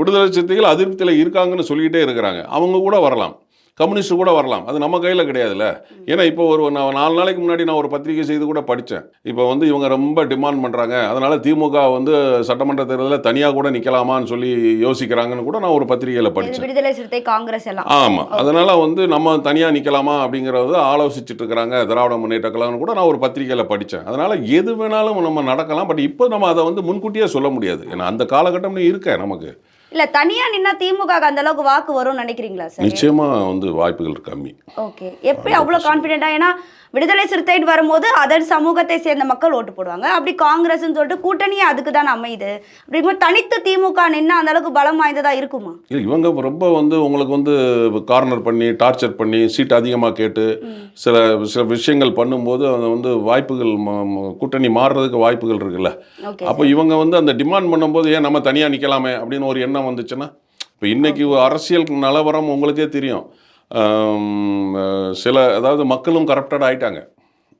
விடுதலை சிறுத்தைகள் அதிருப்தியில் இருக்காங்கன்னு சொல்லிக்கிட்டே இருக்கிறாங்க. அவங்க கூட வரலாம். கம்யூனிஸ்ட் கூட வரலாம். அது நம்ம கையில் கிடையாதுல்ல. ஏன்னா இப்போ ஒரு நான் நாலு நாளைக்கு முன்னாடி நான் ஒரு பத்திரிகை செய்து கூட படித்தேன் இப்போ வந்து இவங்க ரொம்ப டிமாண்ட் பண்ணுறாங்க அதனால திமுக வந்து சட்டமன்ற தேர்தலில் தனியாக கூட நிற்கலாமான்னு சொல்லி யோசிக்கிறாங்கன்னு கூட நான் ஒரு பத்திரிகையில் படித்தேன் விடுதலை சிறுத்தை காங்கிரஸ் எல்லாம். ஆமாம் அதனால வந்து நம்ம தனியாக நிற்கலாமா அப்படிங்கிறத ஆலோசிச்சுட்டு இருக்கிறாங்க. திராவிட முன்னேற்ற கழகம்னு கூட நான் ஒரு பத்திரிகையில் படித்தேன் அதனால எது வேணாலும் நம்ம நடக்கலாம். பட் இப்போ நம்ம அதை வந்து முன்கூட்டியே சொல்ல முடியாது. ஏன்னா அந்த காலகட்டம்னு இருக்க நமக்கு. இல்ல தனியா நின்னா திமுக அந்த அளவுக்கு வாக்கு வரும்னு நினைக்கிறீங்களா சார்? நிச்சயமா வந்து வாய்ப்புகள் கம்மி. ஓகே எப்படி அவ்வளோ கான்ஃபிடென்ட்டா ஏன்னா விடுதலை சிறுத்தைன்னு வரும்போது அதன் சமூகத்தை சேர்ந்த மக்கள் ஓட்டு போடுவாங்க. அப்படி காங்கிரஸ்னு சொல்லிட்டு கூட்டணியே அதுக்கு தான் அமையுது. அப்படிங்கும்போது தனித்து திமுக நின்னா அந்த அளவுக்கு பலம் வாய்ந்ததா இருக்குமா? இல்லை இவங்க ரொம்ப வந்து உங்களுக்கு வந்து கார்னர் பண்ணி டார்ச்சர் பண்ணி சீட் அதிகமாக கேட்டு சில சில விஷயங்கள் பண்ணும்போது அது வந்து வாய்ப்புகள் கூட்டணி மாறுறதுக்கு வாய்ப்புகள் இருக்குல்ல. அப்போ இவங்க வந்து அந்த டிமாண்ட் பண்ணும்போது ஏன் நம்ம தனியாக நிற்கலாமே அப்படின்னு ஒரு எண்ணம் வந்துச்சுன்னா இப்போ இன்னைக்கு அரசியல் நிலவரம் உங்களுக்கே தெரியும். சில அதாவது மக்களும் கரப்டட் ஆயிட்டாங்க.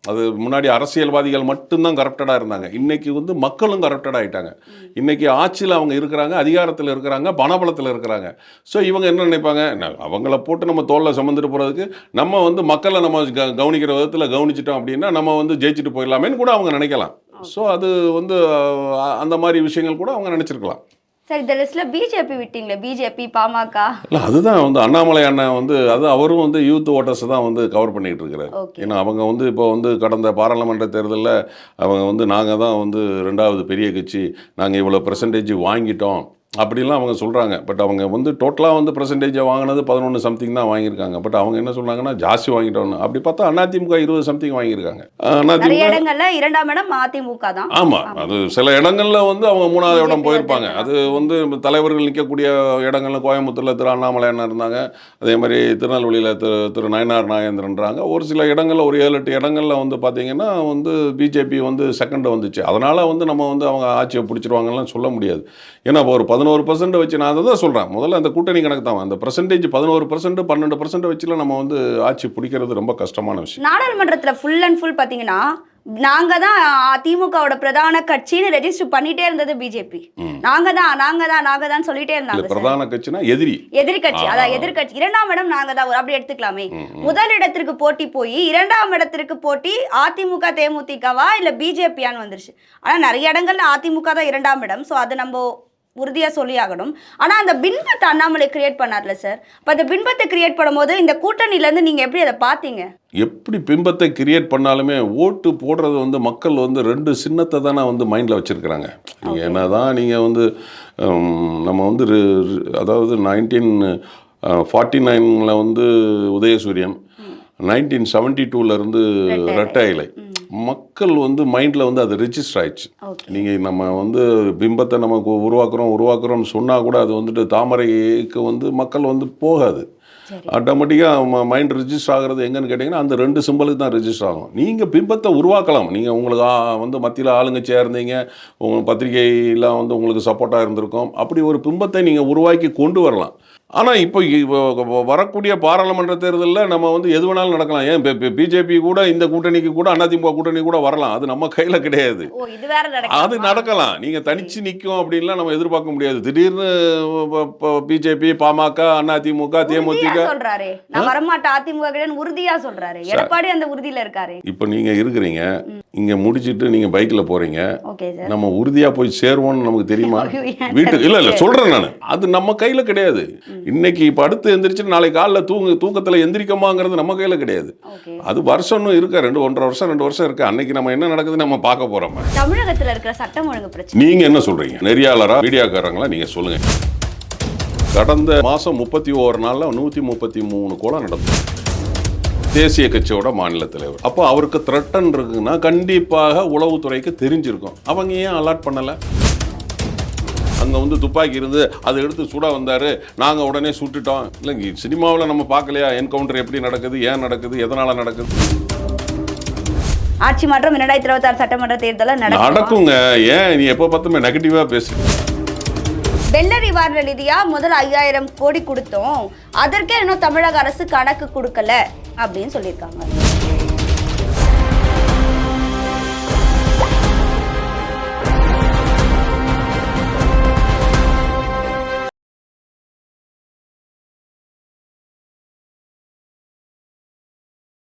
அது முன்னாடி அரசியல்வாதிகள் மட்டும்தான் கரப்டடாக இருந்தாங்க. இன்னைக்கு வந்து மக்களும் கரப்டட் ஆயிட்டாங்க. இன்னைக்கு ஆட்சியில் அவங்க இருக்கிறாங்க அதிகாரத்தில் இருக்கிறாங்க பணபலத்தில் இருக்கிறாங்க. ஸோ இவங்க என்ன நினைப்பாங்க? அவங்கள போட்டு நம்ம தோளில் சுமந்துட்டு போகிறதுக்கு நம்ம வந்து மக்களை நம்ம க- கவனிக்கிற விதத்தில் கவனிச்சிட்டோம் அப்படின்னா நம்ம வந்து ஜெயிச்சுட்டு போயிடலாமேன்னு கூட அவங்க நினைக்கலாம். ஸோ அது வந்து அந்த மாதிரி விஷயங்கள் கூட அவங்க நினச்சிருக்கலாம். சார் இந்த லிஸ்ட்ல பிஜேபி விட்டீங்களே பிஜேபி பாமக. இல்லை அதுதான் வந்து அண்ணாமலை அண்ணன் வந்து அது அவரும் வந்து யூத் ஓட்டர்ஸ் தான் வந்து கவர் பண்ணிகிட்டு இருக்கிறாரு ஏன்னா அவங்க வந்து இப்போ வந்து கடந்த பாராளுமன்ற தேர்தலில் அவங்க வந்து நாங்கள் தான் வந்து ரெண்டாவது பெரிய கட்சி நாங்கள் இவ்வளோ பெர்சன்டேஜ் வாங்கிட்டோம். அப்படிலாம் அவங்க சொல்கிறாங்க பட் அவங்க வந்து டோட்டலாக வந்து பெர்சன்டேஜை வாங்கினது பதினொன்று சம்திங் தான் வாங்கியிருக்காங்க. பட் அவங்க என்ன சொல்றாங்கன்னா ஜாஸ்தி வாங்கிட்டோம்னு. அப்படி பார்த்தா அதிமுக இருபது சம்திங் வாங்கியிருக்காங்க. அதிமுக இரண்டாம் இடம் அதிமுக தான். ஆமாம் அது சில இடங்கள்ல வந்து அவங்க மூணாவது இடம் போயிருப்பாங்க. அது வந்து தலைவர்கள் நிற்கக்கூடிய இடங்கள்ல கோயம்புத்தூர்ல திரு அண்ணாமலை அண்ணன் இருந்தாங்க. அதே மாதிரி திருநெல்வேலியில் திரு திரு நயனார் நாகேந்திரன்றாங்க. ஒரு சில இடங்கள்ல ஒரு ஏழு எட்டு இடங்கள்ல வந்து பார்த்தீங்கன்னா வந்து பிஜேபி வந்து செகண்ட் வந்துச்சு. அதனால வந்து நம்ம வந்து அவங்க ஆட்சியை பிடிச்சிருவாங்கலாம் சொல்ல முடியாது. ஏன்னா இப்போ ஒரு பதினோரு பர்சன்ட் வச்சு நான் அதை தான் சொல்கிறேன் முதல்ல அந்த கூட்டணி கணக்கு தான். அந்த பர்சன்டேஜ் பதினோரு பர்சன்ட் பன்னெண்டு பர்சன்ட் வச்சுல நம்ம வந்து ஆட்சி பிடிக்கிறது ரொம்ப கஷ்டமான விஷயம். நாடாளுமன்றத்துல ஃபுல் அண்ட் ஃபுல் பாத்தீங்கன்னா நாங்க தான் திமுகவோட பிரதான கட்சின்னு ரெஜிஸ்டர் பண்ணிட்டே இருந்தது பிஜேபி நாங்க தான் நாங்க தான் நாங்க தான் சொல்லிட்டே இருந்தாங்க. பிரதான கட்சினா எதிரி. எதிர்கட்சி. அதான் எதிர்கட்சி இரண்டாம் இடம் நாங்க தான் ஒரு- அப்படி எடுத்துக்கலாமே. முதல் இடத்திற்கு போட்டி போய் இரண்டாம் இடத்திற்கு போட்டி அதிமுக தேமுதிகவா இல்ல பிஜேபியான்னு வந்துருச்சு. ஆனா நிறைய இடங்கள்ல அதிமுக தான் இரண்டாம் இடம். சோ அது நம்ம உறுதியா சொல்லி ஆகணும் ஆனா அந்த பின்பத்தை அண்ணாமலை கிரியேட் பண்ணார்ல சார் அப்ப அந்த பின்பத்தை கிரியேட் பண்ணும்போது இந்த கூட்டணியில இருந்து நீங்க எப்படி அதை பாத்தீங்க எப்படி பிம்பத்தை கிரியேட் பண்ணாலுமே ஓட்டு போடுறது வந்து மக்கள் வந்து ரெண்டு சின்னத்தை தானே வந்து மைண்டில் வச்சுருக்கிறாங்க. நீங்கள் என்ன தான் நீங்கள் வந்து நம்ம வந்து அதாவது நைன்டீன் ஃபார்ட்டி நைனில் வந்து உதயசூரியன் நைன்டீன் செவன்ட்டி டூலேருந்து ரெட்டை ரெட்டை இலை மக்கள் வந்து மைண்டில் வந்து அது ரிஜிஸ்டர் ஆயிடுச்சு. நீங்கள் நம்ம வந்து பிம்பத்தை நமக்கு உருவாக்குறோம் உருவாக்குறோம்னு சொன்னால் கூட அது வந்துட்டு தாமரைக்கு வந்து மக்கள் வந்து போகாது. ஆட்டோமேட்டிக்காக மைண்ட் ரிஜிஸ்டர் ஆகிறது எங்கன்னு கேட்டிங்கன்னா அந்த ரெண்டு சிம்பிளுக்கு தான் ரிஜிஸ்டர் ஆகும். நீங்கள் பிம்பத்தை உருவாக்கலாம். நீங்கள் உங்களுக்கு வந்து மத்தியில் ஆளுங்கட்சியாக இருந்தீங்க உங்கள் பத்திரிகையெல்லாம் வந்து உங்களுக்கு சப்போர்ட்டாக இருந்திருக்கும். அப்படி ஒரு பிம்பத்தை நீங்கள் உருவாக்கி கொண்டு வரலாம். ஆனால் இப்போ இப்போ வரக்கூடிய பாராளுமன்ற தேர்தலில் நம்ம வந்து எது வேணாலும் நடக்கலாம். ஏன் பிஜேபி கூட இந்த கூட்டணிக்கு கூட அதிமுக கூட்டணி கூட வரலாம். அது நம்ம கையில் கிடையாது. அது நடக்கலாம். நீங்க தனிச்சு நிற்கும் அப்படின்லாம் நம்ம எதிர்பார்க்க முடியாது. திடீர்னு பிஜேபி பாமக அதிமுக தேமுதிக. சொல்றாரு. நான் வரமாட்டேன். அதிமுக கிட்ட உறுதியா சொல்றாரு. எடப்பாடி அந்த உறுதியில இருக்காரு. இப்போ நீங்க இருக்கிறீங்க. இங்க முடிச்சிட்டு நீங்க பைக்ல போறீங்க. நம்ம உறுதியா போய் சேருவோம்னு நமக்கு தெரியுமா? [laughs] வீட்டுக்கு இல்ல இல்ல சொல்றேன் நான். அது நம்ம கையில கிடையாது. இன்னைக்கு இப்ப அடுத்து எந்திரிச்சு நாளைக்கு காலைல தூங்கு தூக்கத்துல எந்திரிக்கமாங்கிறது நம்ம கையில கிடையாது. அது வருஷம்னு இருக்கா ரெண்டு ஒன்றரை வருஷம் ரெண்டு வருஷம் இருக்கு. அன்னைக்கு நம்ம என்ன நடக்குதுன்னு நம்ம பார்க்க போறோம். தமிழகத்துல இருக்கிற சட்டம் ஒழுங்கு பிரச்சனை. நீங்க என்ன சொல்றீங்க? நெறியாளரா மீடியாக்காரங்களா? நீங்க சொல்லுங்க. கடந்த மாசம் முப்பத்தி ஓரு நாள்ல நூத்தி முப்பத்தி மூணு கோலம் நடந்தது. தேசிய கட்சியோட மாநில தலைவர். அப்போ அவருக்கு த்ரெட்டன் இருக்குன்னா கண்டிப்பாக உளவுத்துறைக்கு தெரிஞ்சிருக்கும். அவங்க ஏன் அலாட் பண்ணல? அங்க வந்து துப்பாக்கி இருந்து அதை எடுத்து சுட வந்தாரு. நாங்க உடனே சுட்டுட்டோம். இல்லைங்க சினிமாவில் நம்ம பார்க்கலையா? என்கவுண்டர் எப்படி நடக்குது? ஏன் நடக்குது? எதனால நடக்குது? ஆட்சி மாற்றம் இரண்டாயிரத்தி இருபத்தி ஆறு சட்டமன்ற தேர்தல நடக்குங்க. ஏன் நீ எப்போ பார்த்துமே நெகட்டிவா பேசு. வெள்ள நிவாரண நிதியா முதல் ஐயாயிரம் கோடி கொடுத்தோம். அதற்கே இன்னும் தமிழக அரசு கணக்கு கொடுக்கல அப்படின்னு சொல்லியிருக்காங்க.